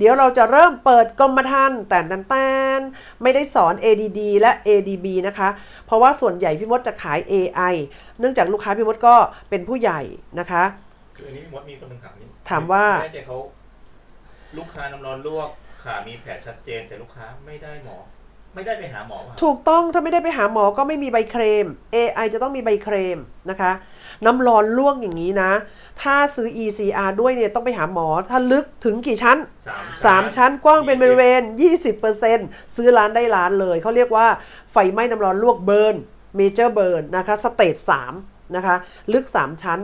เดี๋ยวเราจะเริ่มเปิดกรมธรรม์แต่นแตนไม่ได้สอน ADD และ ADB นะคะ เพราะว่าส่วนใหญ่พี่มดจะขาย AI เนื่องจากลูกค้าพี่มดก็เป็นผู้ใหญ่นะคะคืออันนี้มดมีคนหนึงถามนี่ถามว่าไม่แน่ใจเขาลูกค้าน้ำร้อนลวกขามีแผลชัดเจนแต่ลูกค้าไม่ได้หมอ ไม่ได้ไปหาหมอป่ะถูกต้องถ้าไม่ได้ไปหาหมอก็ไม่มีใบเคลม AI จะต้องมีใบเคลมนะคะ น้ำร้อนลวกอย่างนี้นะ ถ้าซื้อ ECR ด้วยเนี่ยต้องไปหาหมอ ถ้าลึกถึงกี่ชั้นสาม3ชั้นกว้างเป็นบริเวณ 20%ซื้อร้านได้ร้านเลย เขาเรียกว่าไฟไหม้น้ำร้อนลวกเบิร์นเมเจอร์เบิร์นนะคะสเตจ3นะคะ ลึก 3 ชั้น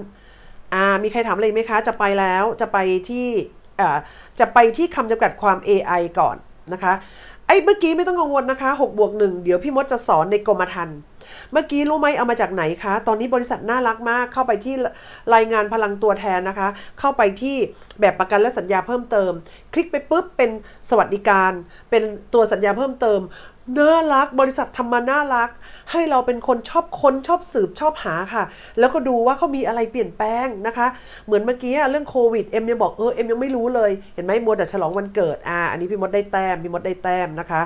อ่ามีใครถามอะไรไหมคะ จะไปแล้วจะไปที่อ่าจะไปที่คำจำกัดความ AI ก่อนนะคะ ไอ้เมื่อกี้ไม่ต้องกังวลนะคะ6บวก1เดี๋ยวพี่มดจะสอนในกรมธรรม์เมื่อกี้รู้ไหมเอามาจากไหนคะ ตอนนี้บริษัทน่ารักมาก เข้าไปที่รายงานพลังตัวแทนนะคะ เข้าไปที่แบบประกันและสัญญาเพิ่มเติม คลิกไปปุ๊บเป็นสวัสดิการ เป็นตัวสัญญาเพิ่มเติม น่ารัก บริษัททำมาน่ารัก ให้เราเป็นคนชอบค้นชอบสืบชอบหาค่ะ แล้วก็ดูว่าเขามีอะไรเปลี่ยนแปลงนะคะ เหมือนเมื่อกี้อะเรื่องโควิดเอ็มยังบอกเออเอ็มยังไม่รู้เลย เห็นไหมมัวแต่ฉลองวันเกิดอ่าอันนี้พี่มดได้แต้มพี่มดได้แต้มนะคะ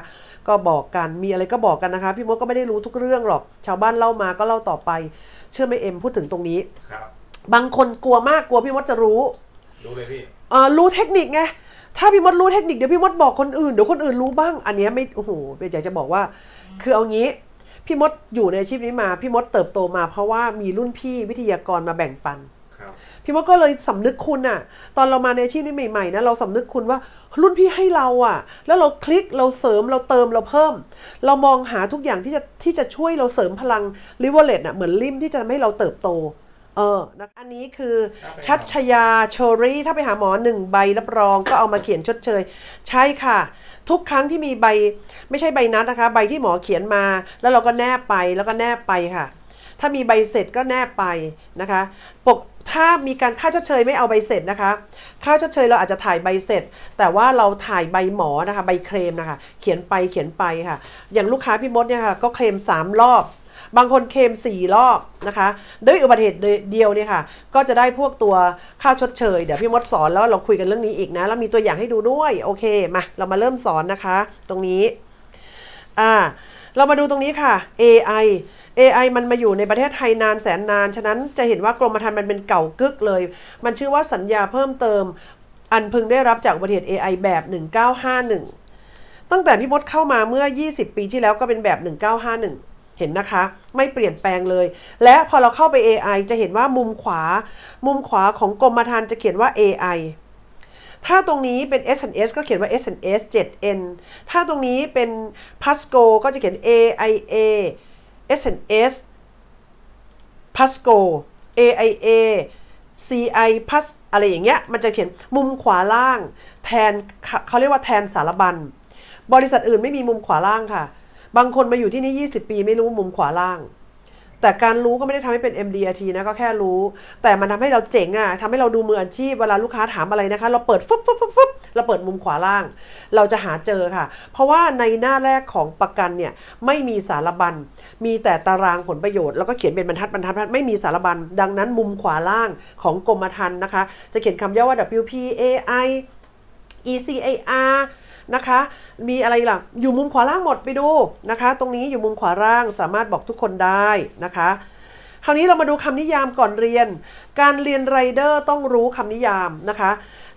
ก็บอกกันมีอะไรก็บอกกันนะคะ พี่มดก็ไม่ได้รู้ทุกเรื่องหรอก ชาวบ้านเล่ามาก็เล่าต่อไป เชื่อไหมเอ็มพูดถึงตรงนี้ครับบางคนกลัวมากกลัวพี่มดจะรู้ดูเลยพี่เออรู้เทคนิคไงถ้าพี่มดรู้เทคนิคเดี๋ยวพี่มดบอกคนอื่นเดี๋ยวคนอื่นรู้บ้าง อันเนี้ยไม่โอ้โหเบนอยากจะบอกว่า คือเอางี้ พี่มดอยู่ในอาชีพนี้มา พี่มดเติบโตมาเพราะว่ามีรุ่นพี่วิทยากรมาแบ่งปันครับพี่มดก็เลยสำนึกคุณอะตอนเรามาในอาชีพนี้ใหม่ๆนะเราสำนึกคุณว่ารุ่นพี่ให้เราอะแล้วเราคลิกเราเสริมเราเติมเราเพิ่ม เรามองหาทุกอย่างที่จะที่จะช่วยเราเสริมพลังลิเวอร์เลตอะเหมือนริมที่จะทำให้เราเติบโตเออนะอันนี้คือชัชยาโชรีถ้าไปหาหมอหนึ่งใบรับรองก็เอามาเขียนชดเชย ใช่ค่ะ ทุกครั้งที่มีใบไม่ใช่ใบนัดนะคะ ใบที่หมอเขียนมา แล้วเราก็แนบไปแล้วก็แนบไปค่ะ ถ้ามีใบเสร็จก็แนบไปนะคะปกถ้ามีการค่าชดเชยไม่เอาใบเสร็จนะคะ ค่าชดเชยเราอาจจะถ่ายใบเสร็จ แต่ว่าเราถ่ายใบหมอนะคะ ใบเคลมนะคะ เขียนไปเขียนไปค่ะ อย่างลูกค้าพี่มดเนี่ยค่ะก็เคลมสามรอบ บางคนเคมสี่รอบนะคะ ด้วยอุบัติเหตุเดียวเนี่ยค่ะ ก็จะได้พวกตัวค่าชดเชย เดี๋ยวพี่มดสอนแล้วเราคุยกันเรื่องนี้อีกนะ แล้วมีตัวอย่างให้ดูด้วยโอเคมาเรามาเริ่มสอนนะคะ ตรงนี้อ่าเรามาดูตรงนี้ค่ะ AI AI มันมาอยู่ในประเทศไทยนานแสนนาน ฉะนั้นจะเห็นว่ากรมธรรม์มันเป็นเก่ากึกเลย มันชื่อว่าสัญญาเพิ่มเติม อันพึงได้รับจากอุบัติเหตุ AI แบบ 1951 ตั้งแต่พี่มดเข้ามาเมื่อ 20 ปีที่แล้วก็เป็นแบบ 1951 เห็นนะคะ ไม่เปลี่ยนแปลงเลย และพอเราเข้าไป AI จะเห็นว่ามุมขวา มุมขวาของกรมธรรม์จะเขียนว่า AI ถ้าตรงนี้เป็น S&S ก็เขียนว่า S&S 7N ถ้าตรงนี้เป็น Pasco ก็จะเขียน AIA S&S Pasco AIA CI Pas อะไรอย่างเงี้ย มันจะเขียนมุมขวาล่าง แทนเขาเขาเรียกว่าแทนสารบัญ บริษัทอื่นไม่มีมุมขวาล่างค่ะ บางคนมาอยู่ที่นี่ 20 ปีไม่รู้มุมขวาล่าง แต่การรู้ก็ไม่ได้ทำให้เป็น MDRT นะก็แค่รู้ แต่มันทำให้เราเจ๋งอะ่ะทำให้เราดูมืออาชีพเวลาลูกค้าถามอะไรนะคะ เราเปิดฟึบฟึบฟึบฟึบเราเปิดมุมขวาล่าง เราจะหาเจอค่ะ เพราะว่าในหน้าแรกของประกันเนี่ยไม่มีสารบัญ มีแต่ตารางผลประโยชน์แล้วก็เขียนเป็นบรรทัดบรรทัดบรรทัดไม่มีสารบัญ ดังนั้นมุมขวาล่างของกรมธรรม์นะคะ จะเขียนคำย่อว่า WPAI ECAR นะคะ มีอะไรล่ะ อยู่มุมขวาล่างหมดไปดูนะคะ ตรงนี้อยู่มุมขวาล่างสามารถบอกทุกคนได้นะคะ คราวนี้เรามาดูคำนิยามก่อนเรียน การเรียนไรเดอร์ต้องรู้คำนิยามนะคะ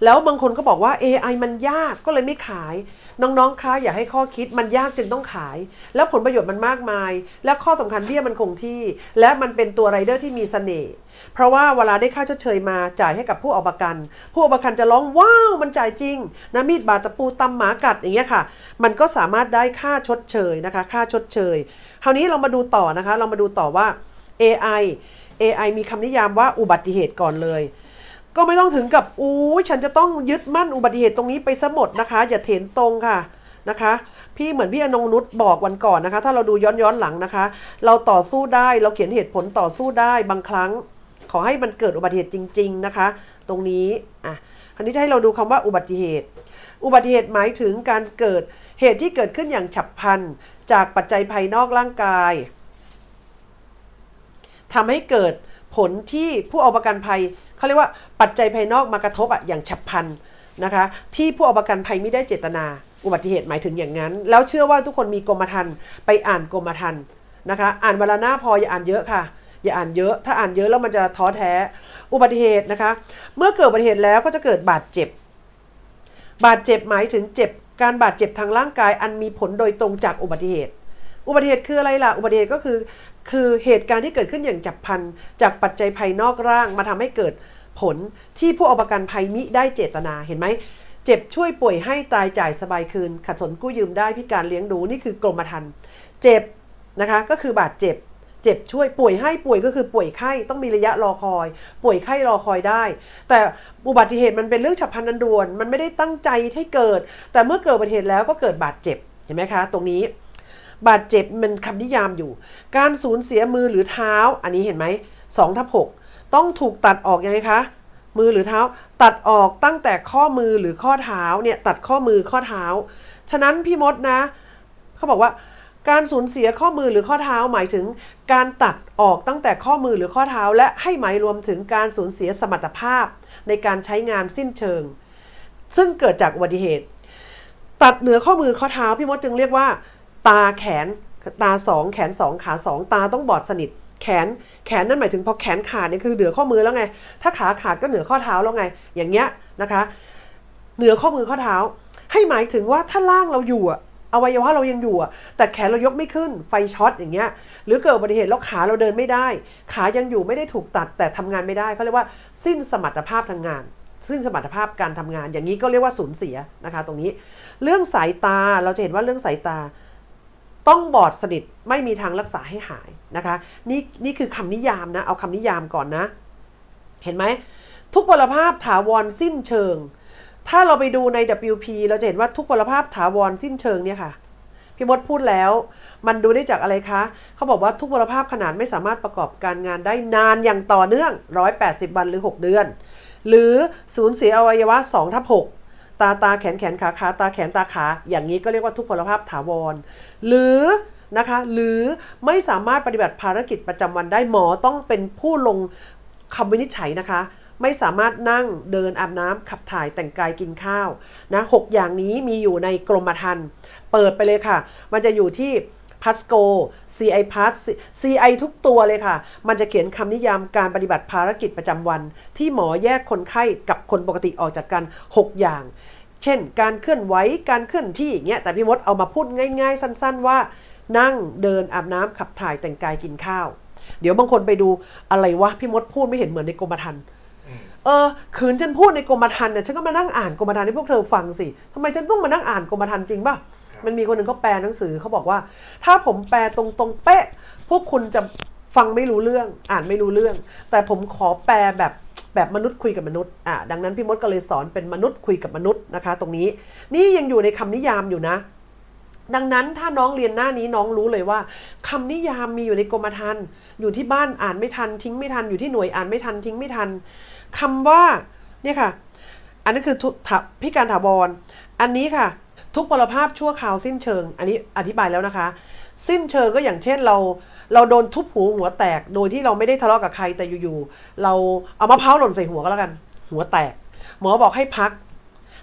แล้วบางคนก็บอกว่า AI มันยากก็เลยไม่ขาย น้องๆ คะอย่าให้ข้อคิดมันยากจึงต้องขาย แล้วผลประโยชน์มันมากมาย และข้อสำคัญเบี้ยมันคงที่ และมันเป็นตัวไรเดอร์ที่มีเสน่ห์เพราะว่าเวลาได้ค่าชดเชยมาจ่ายให้กับผู้เอาประกัน ผู้เอาประกันจะร้องว้าวมันจ่ายจริงนะมีดบาดตะปูตำหมากัดอย่างเงี้ยค่ะ มันก็สามารถได้ค่าชดเชยนะคะ ค่าชดเชยคราวนี้เรามาดูต่อนะคะ เรามาดูต่อว่า AI AI มีคำนิยามว่าอุบัติเหตุก่อนเลย ก็ไม่ต้องถึงกับอู้ฉันจะต้องยึดมั่นอุบัติเหตุตรงนี้ไปซะหมดนะคะ อย่าเถนตรงค่ะนะคะ พี่เหมือนพี่อนงนุชบอกวันก่อนนะคะ ถ้าเราดูย้อนย้อนหลังนะคะ เราต่อสู้ได้เราเขียนเหตุผลต่อสู้ได้บางครั้ง ขอให้มันเกิดอุบัติเหตุจริง ๆนะคะ ตรงนี้อะคราวนี้จะให้เราดูคำว่าอุบัติเหตุ อุบัติเหตุหมายถึงการเกิดเหตุที่เกิดขึ้นอย่างฉับพลันจากปัจจัยภายนอกร่างกายทำให้เกิดผลที่ผู้เอาประกันภัย เขาเรียกว่าปัจจัยภายนอกมากระทบอะอย่างฉับพลันนะคะที่ผู้เอาประกันภัยไม่ได้เจตนา อุบัติเหตุหมายถึงอย่างนั้น แล้วเชื่อว่าทุกคนมีกรมธรรม์ไปอ่านกรมธรรม์นะคะอ่านวละหน้าพออย่าอ่านเยอะค่ะ อย่าอ่านเยอะถ้าอ่านเยอะแล้วมันจะท้อแท้อุบัติเหตุนะคะ เมื่อเกิดอุบัติเหตุแล้วก็จะเกิดบาดเจ็บ บาดเจ็บหมายถึงเจ็บ การบาดเจ็บทางร่างกายอันมีผลโดยตรงจากอุบัติเหตุ อุบัติเหตุคืออะไรล่ะอุบัติเหตุก็คือ คือเหตุการณ์ที่เกิดขึ้นอย่างฉับพลันจากปัจจัยภายนอกร่างมาทำให้เกิดผลที่ผู้เอาประกันภัยมิได้เจตนาเห็นไหมเจ็บช่วยป่วยให้ตายจ่ายสบายคืน ขัดสนกู้ยืมได้พิการเลี้ยงดูนี่คือกรมธรรม์เจ็บนะคะก็คือบาดเจ็บ เจ็บช่วยป่วยให้ป่วยก็คือป่วยไข้ต้องมีระยะรอคอย ป่วยไข้รอคอยได้ แต่อุบัติเหตุมันเป็นเรื่องฉับพลันนันด่วน มันไม่ได้ตั้งใจให้เกิด แต่เมื่อเกิดอุบัติเหตุแล้วก็เกิดบาดเจ็บเห็นไหมคะ ตรงนี้ บาดเจ็บมันคำนิยามอยู่ การสูญเสียมือหรือเท้า อันนี้เห็นไหมสองทับหกต้องถูกตัดออกยังไงคะ มือหรือเท้า ตัดออกตั้งแต่ข้อมือหรือข้อเท้าเนี่ยตัดข้อมือข้อเท้า ฉะนั้นพี่มดนะเขาบอกว่าการสูญเสียข้อมือหรือข้อเท้าหมายถึง การตัดออกตั้งแต่ข้อมือหรือข้อเท้า และให้หมายรวมถึงการสูญเสียสมรรถภาพ ในการใช้งานสิ้นเชิง ซึ่งเกิดจากอุบัติเหตุ ตัดเหนือข้อมือข้อเท้าพี่มดจึงเรียกว่า ตาแขนตาสองแขนสองขาสองตาต้องบอดสนิท แขนแขนนั่นหมายถึงพอแขนขาดเนี่ยคือเหนือข้อมือแล้วไง ถ้าขาขาดก็เหนือข้อเท้าแล้วไง อย่างเงี้ยนะคะ เหนือข้อมือข้อเท้า ให้หมายถึงว่าถ้าล่างเราอยู่อะอวัยวะเรายังอยู่อะแต่แขนเรายกไม่ขึ้นไฟช็อตอย่างเงี้ย หรือเกิดอุบัติเหตุแล้วขาเราเดินไม่ได้ ขายังอยู่ไม่ได้ถูกตัดแต่ทำงานไม่ได้เขาเรียกว่าสิ้นสมรรถภาพทางงานสิ้นสมรรถภาพการทำงานอย่างนี้ก็เรียกว่าสูญเสียนะคะ ตรงนี้ เรื่องสายตาเราจะเห็นว่าเรื่องสายตา ต้องบอดสนิทไม่มีทางรักษาให้หายนะคะนี่นี่คือคำนิยามนะเอาคำนิยามก่อนนะ เห็นไหมทุกพลภาพถาวรสิ้นเชิง ถ้าเราไปดูใน WP เราจะเห็นว่าทุกพลภาพถาวรสิ้นเชิงเนี่ยค่ะพี่มดพูดแล้ว มันดูได้จากอะไรคะ เขาบอกว่าทุกพลภาพขนาดไม่สามารถประกอบการงานได้นานอย่างต่อเนื่อง 180 วันหรือ 6 เดือน หรือสูญเสียอวัยวะ2ทับ6 ตาตาแขนแขนขาขาตาแขนตาขา อย่างนี้ก็เรียกว่าทุกพลภาพถาวร หรือนะคะหรือไม่สามารถปฏิบัติภารกิจประจำวันได้หมอต้องเป็นผู้ลงคำวินิจฉัยนะคะ ไม่สามารถนั่งเดินอาบน้ำขับถ่ายแต่งกายกินข้าวนะหกอย่างนี้มีอยู่ในกรมธรรม์เปิดไปเลยค่ะ มันจะอยู่ที่ พัสโก CI Pass CI ทุกตัวเลยค่ะ มันจะเขียนคำนิยามการปฏิบัติภารกิจประจำวัน ที่หมอแยกคนไข้กับคนปกติออกจากกัน 6 อย่าง เช่น การเคลื่อนไหว การเคลื่อนที่อย่างเงี้ย แต่พี่มดเอามาพูดง่ายๆ สั้นๆว่า นั่ง เดิน อาบน้ำขับถ่าย แต่งกาย กินข้าว เดี๋ยวบางคนไปดูอะไรวะ พี่มดพูดไม่เห็นเหมือนในกรมธรรม์อืมเออขืนฉันพูดในกรมธรรม์เนี่ยฉันก็มานั่งอ่านกรมธรรม์ให้พวกเธอฟังสิทำไมฉันต้องมานั่งอ่านกรมธรรม์จริงป่ะ มันมีคนหนึ่งเขาแปลหนังสือเขาบอกว่า ถ้าผมแปลตรงๆเป๊ะ พวกคุณจะฟังไม่รู้เรื่อง อ่านไม่รู้เรื่อง แต่ผมขอแปลแบบแบบมนุษย์คุยกับมนุษย์อะดังนั้นพี่มดก็เลยสอนเป็นมนุษย์คุยกับมนุษย์นะคะ ตรงนี้นี่ยังอยู่ในคำนิยามอยู่นะ ดังนั้นถ้าน้องเรียนหน้านี้น้องรู้เลยว่าคำนิยามมีอยู่ในกรมธรรม์อยู่ที่บ้านอ่านไม่ทันทิ้งไม่ทันอยู่ที่หน่วยอ่านไม่ทันทิ้งไม่ทันคำว่าเนี่ยค่ะ อันนั้คือทุถาพิการถาวรอันนี้ค่ะ ทุกพลภาพชั่วคราวสิ้นเชิง อันนี้อธิบายแล้วนะคะ สิ้นเชิงก็อย่างเช่นเราเราโดนทุบหูหัวแตก โดยที่เราไม่ได้ทะเลาะกับใครแต่อยู่ๆเราเอามะพร้าวหล่นใส่หัวก็แล้วกัน หัวแตก หมอบอกให้พัก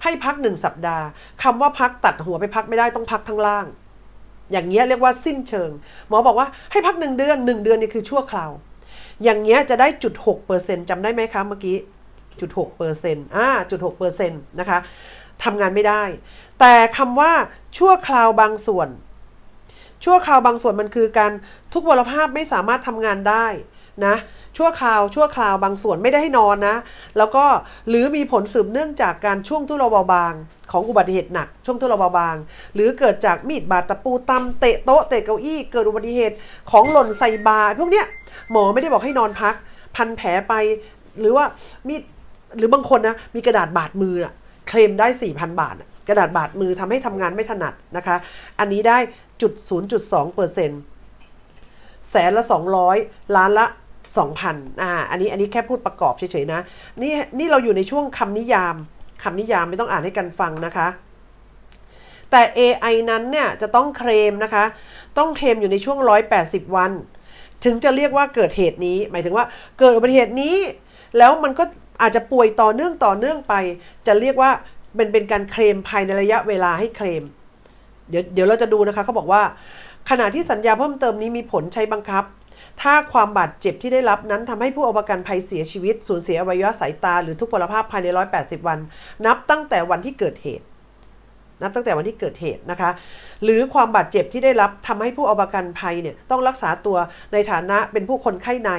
ให้พักหนึ่งสัปดาห์คำว่าพักตัดหัวไปพักไม่ได้ต้องพักทั้งล่าง อย่างเงี้ยเรียกว่าสิ้นเชิง หมอบอกว่าให้พักหนึ่งเดือนหนึ่งเดือนนี่คือชั่วคราว อย่างเงี้ยจะได้จุดหกเปอร์เซ็นต์จำได้ไหมคะเมื่อกี้จุดหกเปอร์เซ็นต์อ่าจุดหกเปอร์เซ็นต์นะคะทำงานไม่ได้ แต่คำว่าชั่วคราวบางส่วน ชั่วคราวบางส่วนมันคือการทุกวลภาพไม่สามารถทำงานได้นะชั่วคราวชั่วคราวบางส่วนไม่ได้ให้นอนนะ แล้วก็หรือมีผลสืบเนื่องจากการช่วงทุเลาเบาบาง ของอุบัติเหตุหนัก ช่วงทุเลาเบาบาง หรือเกิดจากมีดบาดตะปูตำเตะโต๊ะเตะเก้าอี้เกิดอุบัติเหตุของหล่นใส่บาพวกเนี้ยหมอไม่ได้บอกให้นอนพัก พันแผลไป หรือว่ามีดหรือบางคนนะมีกระดาษบาดมืออะเคลมได้4,000บาทอะ กระดาษบาดมือทำให้ทำงานไม่ถนัดนะคะ อันนี้ได้จุด0.2เปอร์เซ็นต์แสนละ 200 ล้านละ 2,000อ่าอันนี้อันนี้แค่พูดประกอบเฉยๆนะ นี่นี่เราอยู่ในช่วงคำนิยามคำนิยามไม่ต้องอ่านให้กันฟังนะคะ แต่ AI นั้นเนี่ยจะต้องเคลมนะคะ ต้องเคลมอยู่ในช่วง 180 วัน ถึงจะเรียกว่าเกิดเหตุนี้ หมายถึงว่าเกิดอุบัติเหตุนี้ แล้วมันก็อาจจะป่วยต่อเนื่องต่อเนื่องไป จะเรียกว่า เป็นเป็นการเคลมภายในระยะเวลาให้เคลม เดี๋ยวเดี๋ยวเราจะดูนะคะเขาบอกว่า ขณะที่สัญญาเพิ่มเติมนี้มีผลใช้บังคับ ถ้าความบาดเจ็บที่ได้รับนั้นทำให้ผู้เอาประกันภัยเสียชีวิต สูญเสียอวัยวะสายตา หรือทุกพลภาพภายใน 180 วัน นับตั้งแต่วันที่เกิดเหตุ นับตั้งแต่วันที่เกิดเหตุนะคะ หรือความบาดเจ็บที่ได้รับทำให้ผู้เอาประกันภัยเนี่ยต้องรักษาตัวในฐานะเป็นผู้คนไข้ใน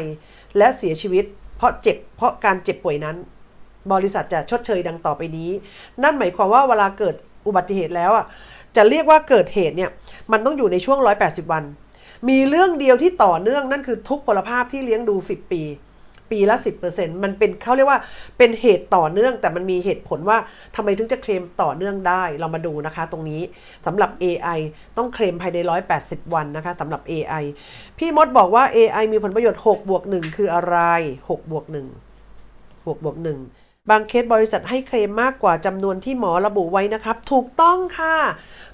และเสียชีวิต เพราะเจ็บเพราะการเจ็บป่วยนั้น บริษัทจะชดเชยดังต่อไปนี้ นั่นหมายความว่าเวลาเกิดอุบัติเหตุแล้วอะจะเรียกว่าเกิดเหตุเนี่ยมันต้องอยู่ในช่วง 180 วัน มีเรื่องเดียวที่ต่อเนื่องนั่นคือทุกพลภาพที่เลี้ยงดู 10 ปี ปีละ 10%มันเป็นเขาเรียกว่าเป็นเหตุต่อเนื่อง แต่มันมีเหตุผลว่าทำไมถึงจะเคลมต่อเนื่องได้เรามาดูนะคะ ตรงนี้สำหรับ AI ต้องเคลมภายใน 180 วันนะคะสำหรับ AI พี่มดบอกว่า AI มีผลประโยชน์6บวก1คืออะไร6บวก1 6บวก1 บางเคสบริษัทให้เคลมมากกว่าจำนวนที่หมอระบุไว้นะครับ ถูกต้องค่ะ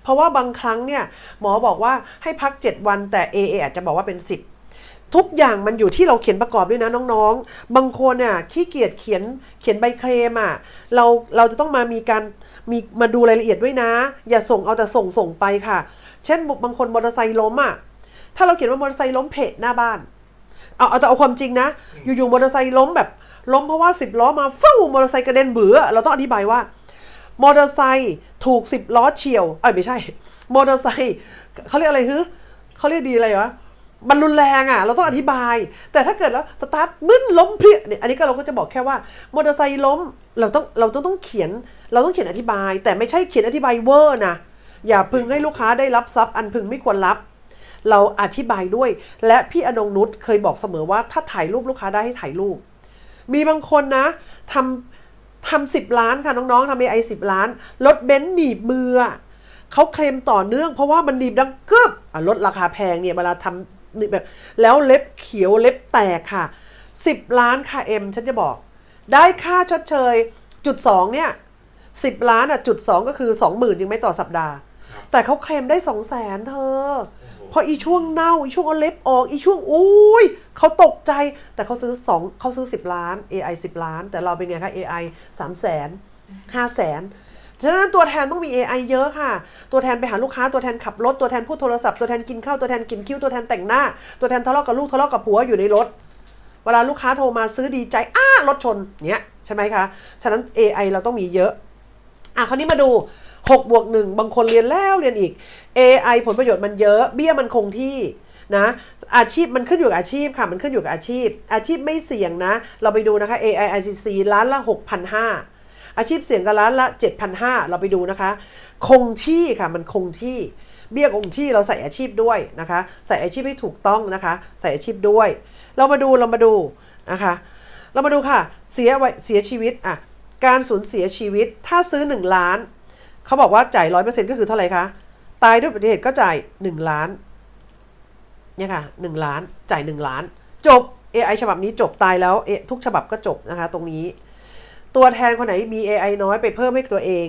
เพราะว่าบางครั้งเนี่ยหมอบอกว่าให้พัก 7 วันแต่ AA อาจจะบอกว่าเป็น 10ทุกอย่างมันอยู่ที่เราเขียนประกอบด้วยนะน้องๆ บางคนน่ะขี้เกียจเขียนเขียนใบเคลมอะเราเราจะต้องมามีการมีมาดูรายละเอียดด้วยนะ อย่าส่งเอาแต่ส่งส่งไปค่ะ เช่นบางคนมอเตอร์ไซค์ล้มอะถ้าเราเขียนว่ามอเตอร์ไซค์ล้มเพะหน้าบ้าน เอาเอาแต่เอาความจริงนะ อยู่ๆมอเตอร์ไซค์ล้มแบบ ล้มเพราะว่าสิบล้อมาฟู่มอเตอร์ไซค์กระเด็นเบือเราต้องอธิบายว่ามอเตอร์ไซค์ถูกสิบล้อเฉียวเอ้ยไม่ใช่ มอเตอร์ไซค์เขาเรียกอะไรฮึเขาเรียกดีอะไรวะมันรุนแรงอะ เราต้องอธิบาย แต่ถ้าเกิดแล้วสตาร์ทมึนล้มเพลียเนี่ยอันนี้ก็เราก็จะบอกแค่ว่ามอเตอร์ไซค์ล้มเราต้องเราต้องต้องเขียน เราต้องเขียนอธิบาย แต่ไม่ใช่เขียนอธิบายเวอร์นะอย่าพึงให้ลูกค้าได้รับทรัพย์อันพึงไม่ควรรับ เราอธิบายด้วย และพี่อนงนุชเคยบอกเสมอว่าถ้าถ่ายรูปลูกค้าได้ให้ถ่ายรูป มีบางคนนะทำทำสิบล้านค่ะน้องๆทำเอไอสิบล้านรถเบนซ์หนีบมืออะเขาเคลมต่อเนื่องเพราะว่ามันหนีบดังกึบอะรถราคาแพงเนี่ยเวลาทำหนีบแบบแล้วเล็บเขียวเล็บแตกค่ะสิบล้านค่ะเอ็มฉันจะบอก ได้ค่าชดเชยจุดสองเนี่ยสิบล้านอะจุดสองก็คือสองหมื่นยังไม่ต่อสัปดาห์ครับแต่เขาเคลมได้สองแสนเธอ โอ้โหเพราะอีช่วงเน่าอีช่วงเอาเล็บออกอีช่วงอุ้ยเขาตกใจแต่เขาซื้อสองเขาซื้อ 10 ล้าน AI 10 ล้าน แต่เราเป็นไงคะ AI 3แสน5แสนฉะนั้นตัวแทนต้องมี AI เยอะค่ะ ตัวแทนไปหาลูกค้า ตัวแทนขับรถ ตัวแทนพูดโทรศัพท์ ตัวแทนกินข้าว ตัวแทนกินคิ้ว ตัวแทนแต่งหน้า ตัวแทนทะเลาะกับลูกทะเลาะกับผัวอยู่ในรถ เวลาลูกค้าโทรมาซื้อดีใจ อ้ารถชน เนี้ยใช่ไหมคะ ฉะนั้น AI เราต้องมีเยอะ อะคราวนี้มาดู 6บวก1บางคนเรียนแล้วเรียนอีก AI ผลประโยชน์มันเยอะเบี้ยมันคงที่นะอาชีพมันขึ้นอยู่กับอาชีพค่ะ มันขึ้นอยู่กับอาชีพ อาชีพไม่เสี่ยงนะ เราไปดูนะคะ AI ICC ล้านละ 6,500 อาชีพเสี่ยงก็ล้านละ 7,500 เราไปดูนะคะ คงที่ค่ะมันคงที่เบี้ยคงที่เราใส่อาชีพด้วยนะคะ ใส่อาชีพให้ถูกต้องนะคะ ใส่อาชีพด้วย เรามาดูเรามาดูนะคะ เรามาดูค่ะ เสียไวเสียชีวิตอะการสูญเสียชีวิตถ้าซื้อ 1 ล้าน เขาบอกว่าจ่ายร้อยเปอร์เซ็นต์ก็คือเท่าไหร่คะ ตายด้วยอุบัติเหตุก็จ่าย1ล้าน เนี่ยค่ะ1ล้าน จ่าย1ล้าน จบ AI ฉบับนี้จบตายแล้วเอทุกฉบับก็จบนะคะ ตรงนี้ ตัวแทนคนไหนมี AI น้อยไปเพิ่มให้ตัวเอง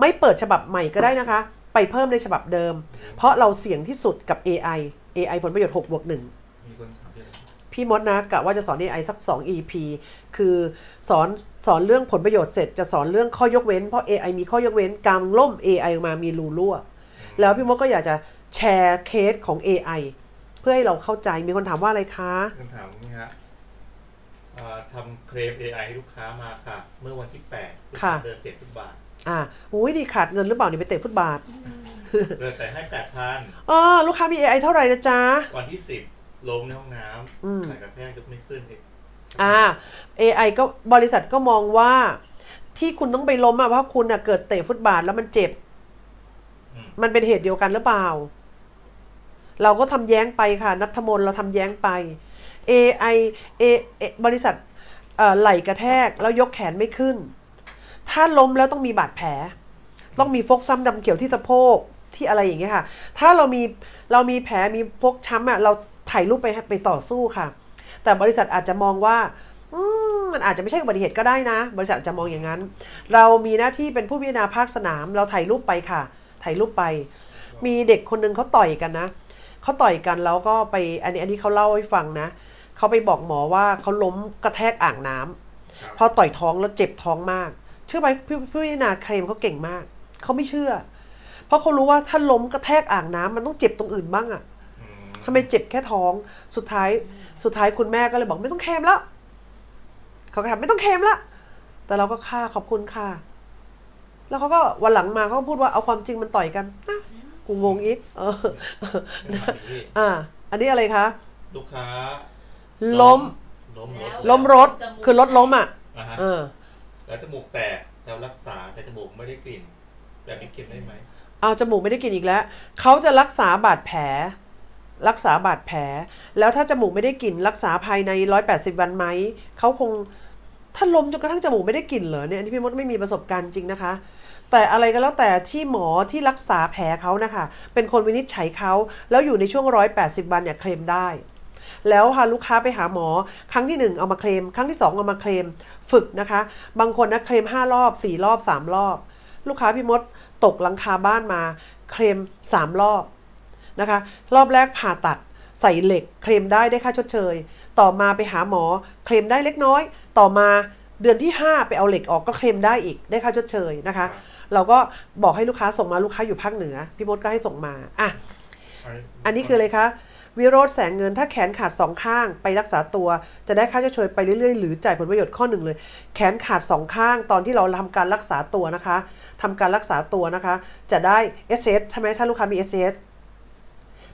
ไม่เปิดฉบับใหม่ก็ได้นะคะ ไปเพิ่มในฉบับเดิม เพราะเราเสี่ยงที่สุดกับ AI AI ผลประโยชน์6บวก1 พี่มดนะกะว่าจะสอน AI สัก 2 EP คือสอนสอนเรื่องผลประโยชน์เสร็จจะสอนเรื่องข้อยกเว้น เพราะ AI มีข้อยกเว้นกลางล่ม AI ออกมามีรูรั่ว แล้วพี่มดก็อยากจะแชร์เคสของ AI เพื่อให้เราเข้าใจมีคนถามว่าอะไรคะคำถามนี่ฮะเอ่อทำเคลม AI ให้ลูกค้ามาค่ะ เมื่อวันที่8ลูกค้าเดินเจ็ดฟุตบาทอ่าอุ้ยดีขาดเงินหรือเปล่านี่ไปเตะฟุตบาทเดินจ่ายให้แปดพันเออลูกค้ามี AI เท่าไหร่นะจ๊ะวันที่สิบ ล้มในห้องน้อืมำขายกระแทกยกไม่ขึ้นอีกอ่า AI ก็บริษัทก็มองว่า ที่คุณต้องไปล้มอะเพราะคุณอะเกิดเตะฟุตบาทแล้วมันเจ็บ อืมมันเป็นเหตุเดียวกันหรือเปล่า เราก็ทำแย้งไปค่ะ นัทมนต์เราทำแย้งไป AI A A บริษัทเอ่อไหล่กระแทกแล้วยกแขนไม่ขึ้น ถ้าล้มแล้วต้องมีบาดแผล ต้องมีฟกช้ำดำเขียวที่สะโพกที่อะไรอย่างเงี้ยค่ะ ถ้าเรามีเรามีแผลมีฟกช้ำอะเรา ถ่ายรูปไปให้ไปต่อสู้ค่ะ แต่บริษัทอาจจะมองว่าอืมมันอาจจะไม่ใช่อุบัติเหตุก็ได้นะ บริษัทอาจจะมองอย่างนั้น เรามีหน้าที่เป็นผู้พิจารณาภาคสนาม เราถ่ายรูปไปค่ะ ถ่ายรูปไป มีเด็กคนหนึ่งเขาต่อยกันนะเขาต่อยกันแล้วก็ไปอันนี้อันนี้เขาเล่าให้ฟังนะเขาไปบอกหมอว่าเขาล้มกระแทกอ่างน้ำครับพอต่อยท้องแล้วเจ็บท้องมาก เชื่อไหมพี่พี่วินาเคลมเขาเก่งมากเขาไม่เชื่อ เพราะเขารู้ว่าถ้าล้มกระแทกอ่างน้ำมันต้องเจ็บตรงอื่นบ้างอะอื ทำไมเจ็บแค่ท้อง สุดท้ายสุดท้ายคุณแม่ก็เลยบอกไม่ต้องเคลมแล้วเขาก็ถามไม่ต้องเคลมละแต่เราก็ค่าขอบคุณค่ะ แล้วเขาก็วันหลังมาเขาก็พูดว่าเอาความจริงมันต่อยกันนะกูงงอีกเออเดี๋ยวถามอีกพี่อ่า อันนี้อะไรคะลูกค้าล้มล้มรถล้มรถคือรถล้มอะอ่าฮะเออ แล้วจมูกแตกแล้วรักษาแต่จมูกไม่ได้กลิ่นแบบนี้กินได้ไหมเอาจมูกไม่ได้กินอีกแล้วเขาจะรักษาบาดแผล รักษาบาดแผล แล้วถ้าจมูกไม่ได้กลิ่นรักษาภายในร้อยแปดสิบวันไหม เขาคงถ้าลมจนกระทั่งจมูกไม่ได้กลิ่นเหรอเนี่ยอันนี้พี่มดไม่มีประสบการณ์จริงนะคะ แต่อะไรก็แล้วแต่ที่หมอที่รักษาแผลเขานะคะ เป็นคนวินิจฉัยเขาแล้วอยู่ในช่วงร้อยแปดสิบวันเนี่ยเคลมได้ แล้วพาลูกค้าไปหาหมอ ครั้งที่หนึ่งเอามาเคลม ครั้งที่สองเอามาเคลม ฝึกนะคะ บางคนนะเคลมห้ารอบสี่รอบสามรอบ ลูกค้าพี่มดตกหลังคาบ้านมา เคลมสามรอบ นะคะ รอบแรกผ่าตัดใส่เหล็ก เคลมได้ได้ค่าชดเชย ต่อมาไปหาหมอ เคลมได้เล็กน้อย ต่อมาเดือนที่ 5 ไปเอาเหล็กออกก็เคลมได้อีกได้ค่าชดเชยนะคะ เราก็บอกให้ลูกค้าส่งมาลูกค้าอยู่ภาคเหนือ พี่มดก็ให้ส่งมาอะอันนี้คืออะไรคะวิโรธแสงเงินถ้าแขนขาดสองข้างไปรักษาตัวจะได้ค่าชดเชยไปเรื่อยๆ หรือจ่ายผลประโยชน์ข้อหนึ่งเลย แขนขาดสองข้างตอนที่เราทำการรักษาตัวนะคะทำการรักษาตัวนะคะ จะได้ s s ใช่ไหมถ้าลูกค้ามี s s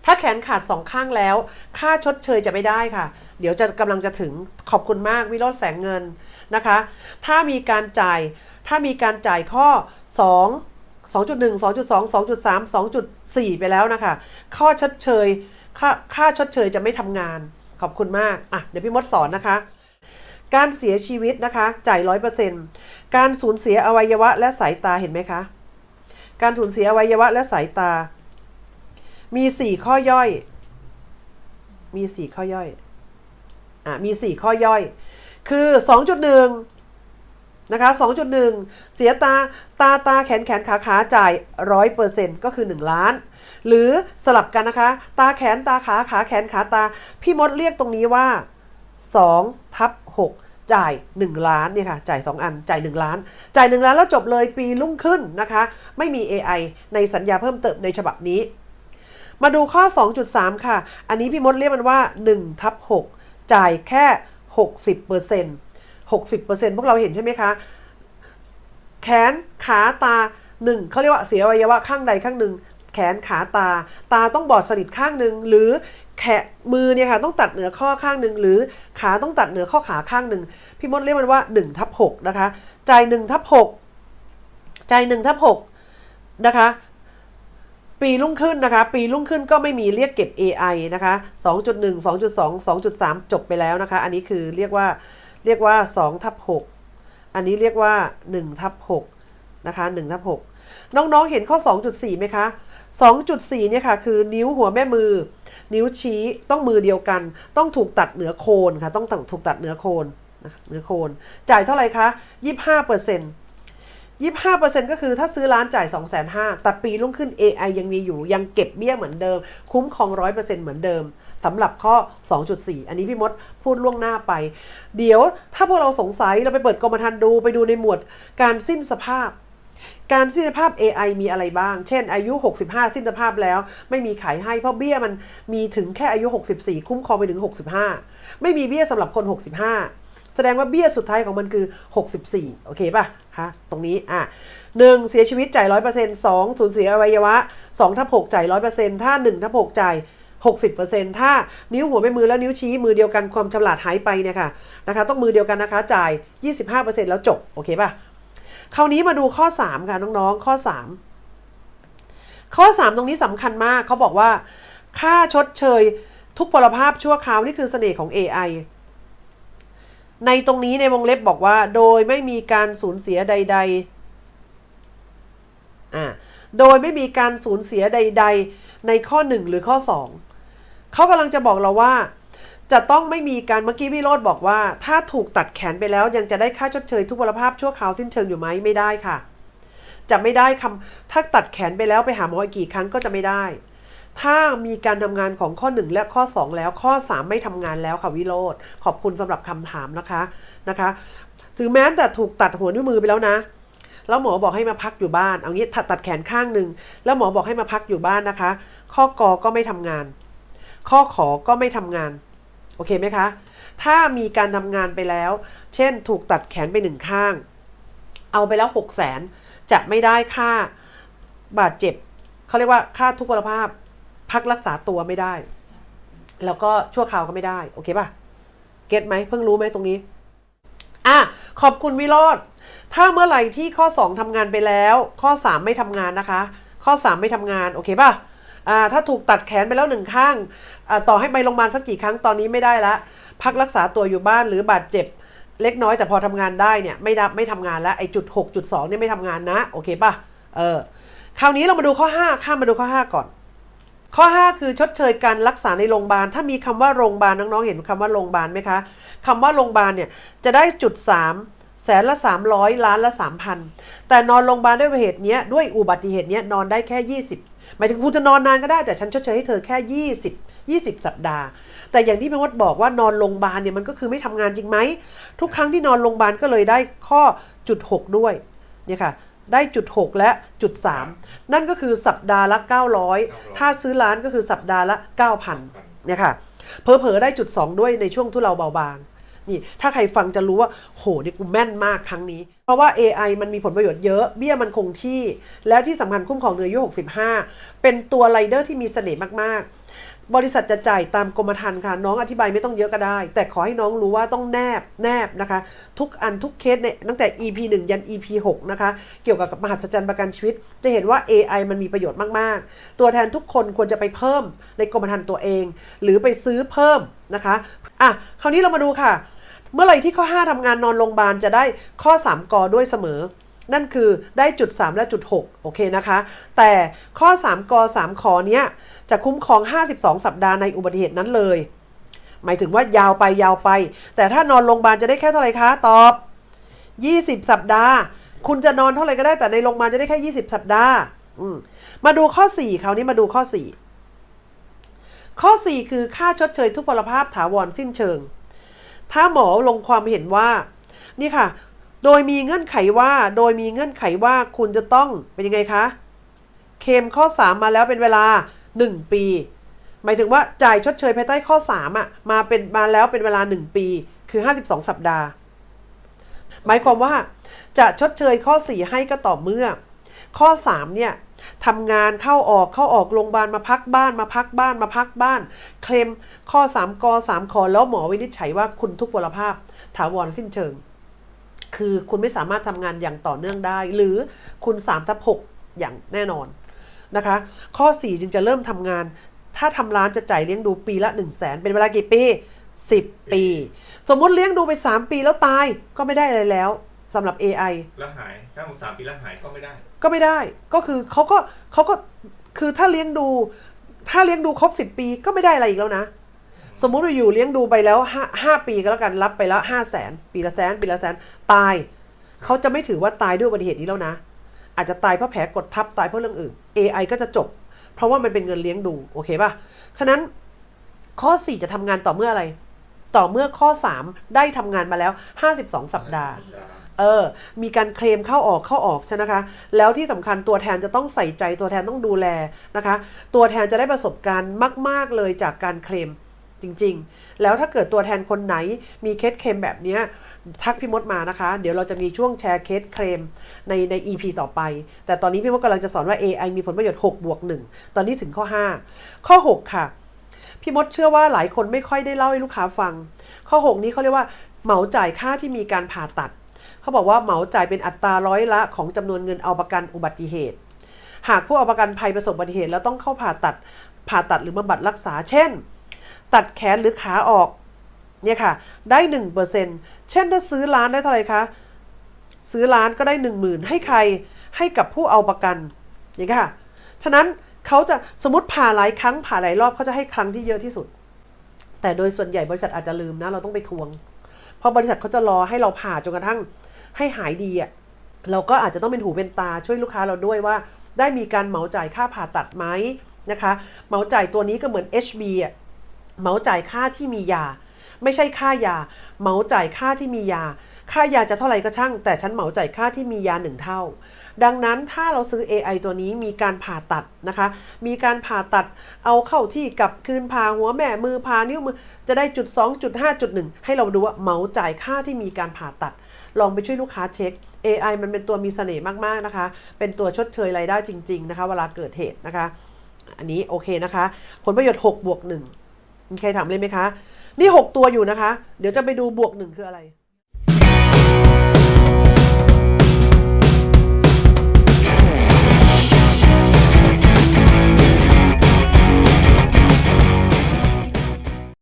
ถ้าแขนขาดสองข้างแล้ว ค่าชดเชยจะไม่ได้ค่ะ เดี๋ยวจะกำลังจะถึงขอบคุณมากวิโรธแสงเงินนะคะ ถ้ามีการจ่าย ถ้ามีการจ่ายข้อ 2 2.1 2.2 2.3 2.4 ไปแล้วนะคะ ข้อชดเชยค่าค่าชดเชยจะไม่ทำงาน ขอบคุณมาก อะ เดี๋ยวพี่มดสอนนะคะ การเสียชีวิตนะคะ จ่ายร้อยเปอร์เซ็นต์การสูญเสียอวัยวะและสายตาเห็นไหมคะ การสูญเสียอวัยวะและสายตา มีสี่ข้อย่อย มีสี่ข้อย่อย อะ มีสี่ข้อย่อย คือสองจุดหนึ่งนะคะสองจุดหนึ่งเสียตาตาตาแขนแขนขาขาจ่ายร้อยเปอร์เซ็นต์ก็คือหนึ่งล้าน หรือสลับกันนะคะ ตาแขนตาขาขาแขนขาตา พี่มดเรียกตรงนี้ว่า2ทับ6จ่าย 1 ล้านเนี่ยค่ะจ่าย 2 อันจ่าย 1 ล้าน จ่าย 1 ล้านแล้วจบเลยปีรุ่งขึ้นนะคะ ไม่มี AI ในสัญญาเพิ่มเติมในฉบับนี้ มาดูข้อ 2.3 ค่ะ อันนี้พี่มดเรียกมันว่า1ทับ6จ่ายแค่ 60% 60%พวกเราเห็นใช่ไหมคะ แขนขาตาหนึ่งเขาเรียกว่าเสียอวัยวะข้างใดข้างหนึ่ง แขนขาตา ตาต้องบอดสนิทข้างหนึ่งหรือแขนมือเนี่ยค่ะต้องตัดเหนือข้อข้างหนึ่งหรือขาต้องตัดเหนือข้อขาข้างหนึ่งพี่มดเรียกมันว่า1ทับ6นะคะจ่าย1ทับ6จ่าย1ทับ6นะคะ ปีรุ่งขึ้นนะคะ ปีรุ่งขึ้นก็ไม่มีเรียกเก็บ AI นะคะ 2.1 2.2 2.3 จบไปแล้วนะคะ อันนี้คือเรียกว่าเรียกว่า2ทับ6อันนี้เรียกว่า1ทับ6นะคะ1ทับ6น้องๆเห็นข้อ 2.4ไหมคะ2.4เนี่ยค่ะคือนิ้วหัวแม่มือ นิ้วชี้ต้องมือเดียวกัน ต้องถูกตัดเหนือโคนค่ะ ต้องถูกตัดเหนือโคนเหนือโคน จ่ายเท่าไหร่คะ25เปอร์เซ็นต์ 25%ก็คือถ้าซื้อร้านจ่าย 2 5 0 0 0แต่ปีรุ่งขึ้น AI ยังมีอยู่ยังเก็บเบี้ยเหมือนเดิม คุ้มครอง 100%เหมือนเดิมสำหรับข้อ 2.4 อันนี้พี่มดพูดล่วงหน้าไป เดี๋ยวถ้าพวกเราสงสัยเราไปเปิดกรมธรรม์ดูไปดูในหมวดการสิ้นสภาพ การสิ้นสภาพ AI มีอะไรบ้าง เช่น อายุ 65 สิ้นสภาพแล้ว ไม่มีขายให้เพราะเบี้ยมันมีถึงแค่อายุ 64 คุ้มครองไปถึง 65 ไม่มีเบี้ยสำหรับคน 65 แสดงว่าเบี้ยสุดท้ายของมันคือ 64 โอเคป่ะ คะตรงนี้อะหนึ่งเสียชีวิตจ่าย100%สองสูญเสียอวัยวะ2ทับ6จ่าย100%ถ้า1ทับ6จ่าย60%ถ้านิ้วหัวแม่มือแล้วนิ้วชี้มือเดียวกันความฉลาดหายไปเนี่ยค่ะนะคะต้องมือเดียวกันนะคะจ่าย25%แล้วจบโอเคป่ะคราวนี้มาดูข้อ3ค่ะน้องๆข้อ3ข้อ3ตรงนี้สำคัญมากเขาบอกว่า ค่าชดเชยทุกพลภาพชั่วคราวนี่คือเสน่ห์ของ AI ในตรงนี้ในวงเล็บบอกว่า โดยไม่มีการสูญเสียใด ๆ อ่า โดยไม่มีการสูญเสียใด ๆ ในข้อ 1 หรือข้อ 2 เขากำลังจะบอกเราว่า จะต้องไม่มีการเมื่อกี้พี่โรดบอกว่า ถ้าถูกตัดแขนไปแล้วยังจะได้ค่าชดเชยทุกพลภาพชั่วคราวสิ้นเชิงอยู่ไหมไม่ได้ค่ะ จะไม่ได้คำถ้าตัดแขนไปแล้วไปหาหมออีกกี่ครั้งก็จะไม่ได้ ถ้ามีการทำงานของข้อ 1 และข้อ 2 แล้วข้อ 3 ไม่ทำงานแล้วค่ะวิโรธขอบคุณสำหรับคำถามนะคะนะคะ ถึงแม้แต่ถูกตัดหัวนิ้วมือไปแล้วนะแล้วหมอบอกให้มาพักอยู่บ้าน เอางี้ตัดตัดแขนข้างหนึ่งแล้วหมอบอกให้มาพักอยู่บ้านนะคะ ข้อกอก็ไม่ทำงาน ข้อขอก็ไม่ทำงาน โอเคไหมคะ ถ้ามีการทำงานไปแล้ว เช่น ถูกตัดแขนไปหนึ่งข้าง เอาไปแล้วหกแสนจะไม่ได้ค่าบาดเจ็บ เขาเรียกว่าค่าทุกพลภาพ พักรักษาตัวไม่ได้ แล้วก็ชั่วคราวก็ไม่ได้ โอเคป่ะ เก็ตไหมเพิ่งรู้ไหมตรงนี้ อะ ขอบคุณวิโรธถ้าเมื่อไหร่ที่ข้อ 2ทำงานไปแล้ว ข้อ 3 ไม่ทำงานนะคะ ข้อ 3 ไม่ทำงาน โอเคป่ะอ่าถ้าถูกตัดแขนไปแล้วหนึ่งข้างอ่าต่อให้ไปโรงพยาบาลสักกี่ครั้งตอนนี้ไม่ได้ละ พักรักษาตัวอยู่บ้านหรือบาดเจ็บ เล็กน้อยแต่พอทำงานได้เนี่ยไม่ดับไม่ทำงานแล้วไอ้จุดหกจุดสองเนี่ยไม่ทำงานนะ โอเคป่ะเออคราวนี้เรามาดูข้อ 5 ข้ามมาดูข้อ 5 ก่อน ข้อ 5 คือชดเชยการรักษาในโรงพยาบาล ถ้ามีคำว่าโรงพยาบาลน้องๆเห็นคำว่าโรงพยาบาลไหมคะคำว่าโรงพยาบาลเนี่ยจะได้จุด3แสนละ 300 ล้านละ 3,000 แต่นอนโรงพยาบาลด้วยเหตุเนี้ยด้วยอุบัติเหตุเนี้ยนอนได้แค่ 20 หมายถึงคุณจะนอนนานก็ได้แต่ฉันชดเชยให้เธอแค่ 20 20 สัปดาห์ แต่อย่างที่พี่มดบอกว่านอนโรงพยาบาลเนี่ยมันก็คือไม่ทำงานจริงไหม ทุกครั้งที่นอนโรงพยาบาลก็เลยได้ข้อจุด 6 ด้วยเนี่ยค่ะ ได้จุด6และจุด3นั่นก็คือสัปดาห์ละ 900 ถ้าซื้อร้านก็คือสัปดาห์ละ 9,000เนี่ยค่ะเพอเพอๆได้จุด 2 ด้วยในช่วงทุเลาเบาบางนี่ถ้าใครฟังจะรู้ว่าโหนี่กูแม่นมากครั้งนี้ เพราะว่า AI มันมีผลประโยชน์เยอะ เบี้ยมันคงที่ และที่สำคัญคุ้มครองเนืออายุ65 เป็นตัวไรเดอร์ที่มีเสน่ห์มาก ๆ บริษัทจะจ่ายตามกรมธรรม์ค่ะ น้องอธิบายไม่ต้องเยอะก็ได้ แต่ขอให้น้องรู้ว่าต้องแนบแนบนะคะ ทุกอันทุกเคสเนี่ยตั้งแต่ EP 1 ยัน EP 6 นะคะ เกี่ยวกับมหัศจรรย์ประกันชีวิต จะเห็นว่า AI มันมีประโยชน์มาก ๆ ตัวแทนทุกคนควรจะไปเพิ่มในกรมธรรม์ตัวเอง หรือไปซื้อเพิ่มนะคะอะคราวนี้เรามาดูค่ะ เมื่อไหร่ที่ข้อ 5ทำงานนอนโรงพยาบาลจะได้ข้อ 3กอด้วยเสมอนั่นคือได้จุด 3 และจุด 6 โอเคนะคะ แต่ข้อ 3กอ3ขอเนี้ย จะคุ้มครอง 52 สัปดาห์ในอุบัติเหตุนั้นเลย หมายถึงว่ายาวไปยาวไป แต่ถ้านอนโรงพยาบาลจะได้แค่เท่าไหร่คะ ตอบ 20 สัปดาห์ คุณจะนอนเท่าไหร่ก็ได้แต่ในโรงพยาบาลจะได้แค่ 20 สัปดาห์มมาดูข้อ 4 คราวนี้มาดูข้อ 4 ข้อ 4 คือค่าชดเชยทุพพลภาพถาวรสิ้นเชิง ถ้าหมอลงความเห็นว่า นี่ค่ะ โดยมีเงื่อนไขว่า โดยมีเงื่อนไขว่าคุณจะต้องเป็นยังไงคะ เคมข้อ 3 มาแล้วเป็นเวลา 1 ปี หมายถึงว่าจ่ายชดเชยภายใต้ข้อ 3อะมาเป็นมาแล้วเป็นเวลา 1 ปี คือ 52 สัปดาห์ หมายความว่าจะชดเชยข้อ 4 ให้ก็ต่อเมื่อ ข้อ 3 เนี่ยทำงานเข้าออกเข้าออกโรงพยาบาลมาพักบ้านมาพักบ้านมาพักบ้าน เคลมข้อ 3กอ3ขอแล้วหมอวินิจฉัยว่าคุณทุกพลภาพ ถาวรสิ้นเชิง คือคุณไม่สามารถทำงานอย่างต่อเนื่องได้ หรือคุณ3ทับ6อย่างแน่นอน นะคะ ข้อ 4 จึงจะเริ่มทำงาน ถ้าทำร้านจะจ่ายเลี้ยงดูปีละ 1 0 0 0 0แสนเป็นเวลากี่ปี 10 ปี สมมุติเลี้ยงดูไป 3 ปีแล้วตายก็ไม่ได้อะไรแล้วสำหรับ AI แล้วหายถ้าสามปีแล้วหายก็ไม่ได้ ก็ไม่ได้ก็คือเขาก็เขาก็คือถ้าเลี้ยงดู ถ้าเลี้ยงดูครบสิบปีก็ไม่ได้อะไรอีกแล้วนะ สมมุติว่าอยู่เลี้ยงดูไปแล้วห้าห้าปีก็แล้วกันรับไปแล้วห้าแสนปีละแสนปีละแสนตายเขาจะไม่ถือว่าตายด้วยอุบัติเหตุนี้แล้วนะ อาจจะตายเพราะแผลกดทับตายเพราะเรื่องอื่น AI ก็จะจบ เพราะว่ามันเป็นเงินเลี้ยงดูโอเคป่ะฉะนั้นข้อ 4 จะทำงานต่อเมื่ออะไร ต่อเมื่อข้อ 3 ได้ทำงานมาแล้ว 52 สัปดาห์เออ มีการเคลมเข้าออกเข้าออกใช่นะคะ แล้วที่สำคัญตัวแทนจะต้องใส่ใจตัวแทนต้องดูแลนะคะ ตัวแทนจะได้ประสบการณ์มาก ๆ เลยจากการเคลมจริง ๆ แล้วถ้าเกิดตัวแทนคนไหนมีเคสเคลมแบบเนี้ย ทักพี่มดมานะคะ เดี๋ยวเราจะมีช่วงแชร์เคสเคลมในใน EP ต่อไป แต่ตอนนี้พี่มดกำลังจะสอนว่า AI มีผลประโยชน์6บวก1ตอนนี้ถึงข้อ 5 ข้อ 6 ค่ะ พี่มดเชื่อว่าหลายคนไม่ค่อยได้เล่าให้ลูกค้าฟัง ข้อ 6 นี้เขาเรียกว่าเหมาจ่ายค่าที่มีการผ่าตัด เขาบอกว่าเหมาจ่ายเป็นอัตราร้อยละของจำนวนเงินเอาประกันอุบัติเหตุ หากผู้เอาประกันภัยประสบอุบัติเหตุแล้วต้องเข้าผ่าตัด ผ่าตัดหรือบำบัดรักษา เช่น ตัดแขนหรือขาออกเนี่ยค่ะ ได้หนึ่ง เช่นถ้าซื้อร้านได้เท่าไหร่คะ ซื้อร้านก็ได้หนึ่งหมื่นให้ใครให้กับผู้เอาประกัน อย่างนี้ค่ะ ฉะนั้นเขาจะสมมติผ่าหลายครั้งผ่าหลายรอบเขาจะให้ครั้งที่เยอะที่สุด แต่โดยส่วนใหญ่บริษัทอาจจะลืมนะ เราต้องไปทวง เพราะบริษัทเขาจะรอให้เราผ่าจนกระทั่งให้หายดีอะ่ะเราก็อาจจะต้องเป็นหูเป็นตาช่วยลูกค้าเราด้วยว่า ได้มีการเหมาจ่ายค่าผ่าตัดไหมนะคะ เหมาจ่ายตัวนี้ก็เหมือน HB อะเหมาจ่ายค่าที่มียา ไม่ใช่ค่ายา เหมาจ่ายค่าที่มียา ค่ายาจะเท่าไหร่ก็ช่าง แต่ฉันเหมาจ่ายค่าที่มียาหนึ่งเท่า ดังนั้นถ้าเราซื้อ AI ตัวนี้มีการผ่าตัดนะคะ มีการผ่าตัดเอาเข้าที่กับคืนผ่าหัวแม่มือผ่านิ้วมือ จะได้จุด2จุด5จุด1ให้เราดูว่าเหมาจ่ายค่าที่มีการผ่าตัด ลองไปช่วยลูกค้าเช็ค AI มันเป็นตัวมีเสน่ห์มากๆนะคะ เป็นตัวชดเชยรายได้จริง ๆ นะคะ เวลาเกิดเหตุนะคะ อันนี้โอเคนะคะ ผลประโยชน์6บวก1มีใครถามเลยไหมคะ นี่ 6 ตัวอยู่นะคะ เดี๋ยวจะไปดูบวก1คืออะไร